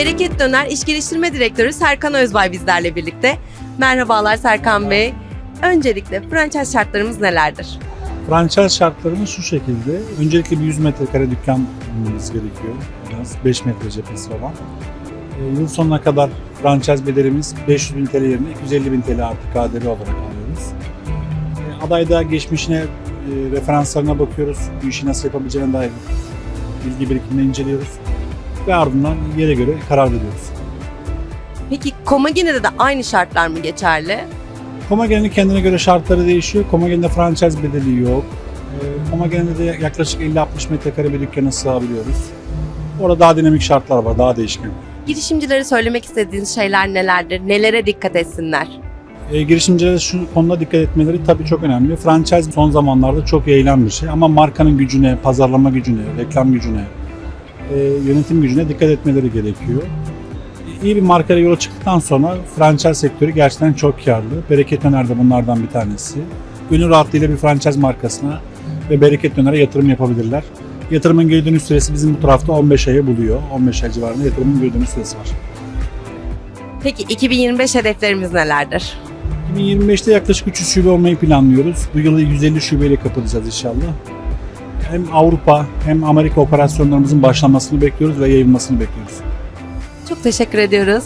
Bereket Döner İş Geliştirme Direktörü Serkan Özbay bizlerle birlikte. Merhabalar Serkan Bey. Öncelikle franchise şartlarımız nelerdir? Franchise şartlarımız şu şekilde. Öncelikle bir 100 metrekare dükkan bulmamız gerekiyor. En az 5 metre cephesi olan. E, yıl sonuna kadar franchise bedelimiz 500 bin TL yerine 250 bin TL artı KDV olarak alıyoruz. E, adayda geçmişine, e, referanslarına bakıyoruz. Bu işi nasıl yapabileceğine dair bilgi birikimini inceliyoruz. Ve ardından yere göre karar veriyoruz. Peki Komagine'de de aynı şartlar mı geçerli? Komagen'in kendine göre şartları değişiyor. Komagen'de franchise bedeli yok. Ee, Komagen'de de yaklaşık 50-60 metrekare bir dükkana sığabiliyoruz. Orada daha dinamik şartlar var, daha değişken. Girişimcilere söylemek istediğiniz şeyler nelerdir? Nelere dikkat etsinler? Ee, girişimcilere şu konuda dikkat etmeleri tabii çok önemli. Franchise son zamanlarda çok yayılan bir şey ama markanın gücüne, pazarlama gücüne, reklam gücüne, e, yönetim gücüne dikkat etmeleri gerekiyor. İyi bir markayla yola çıktıktan sonra franchise sektörü gerçekten çok karlı. Bereket Döner de bunlardan bir tanesi. Gönül rahatlığıyla bir franchise markasına ve Bereket Döner'e yatırım yapabilirler. Yatırımın geri dönüş süresi bizim bu tarafta 15 ayı buluyor. 15 ay civarında yatırımın geri dönüş süresi var. Peki 2025 hedeflerimiz nelerdir? 2025'te yaklaşık 300 şube olmayı planlıyoruz. Bu yılı 150 şubeyle kapatacağız inşallah. Hem Avrupa hem Amerika operasyonlarımızın başlamasını bekliyoruz ve yayılmasını bekliyoruz. Çok teşekkür ediyoruz.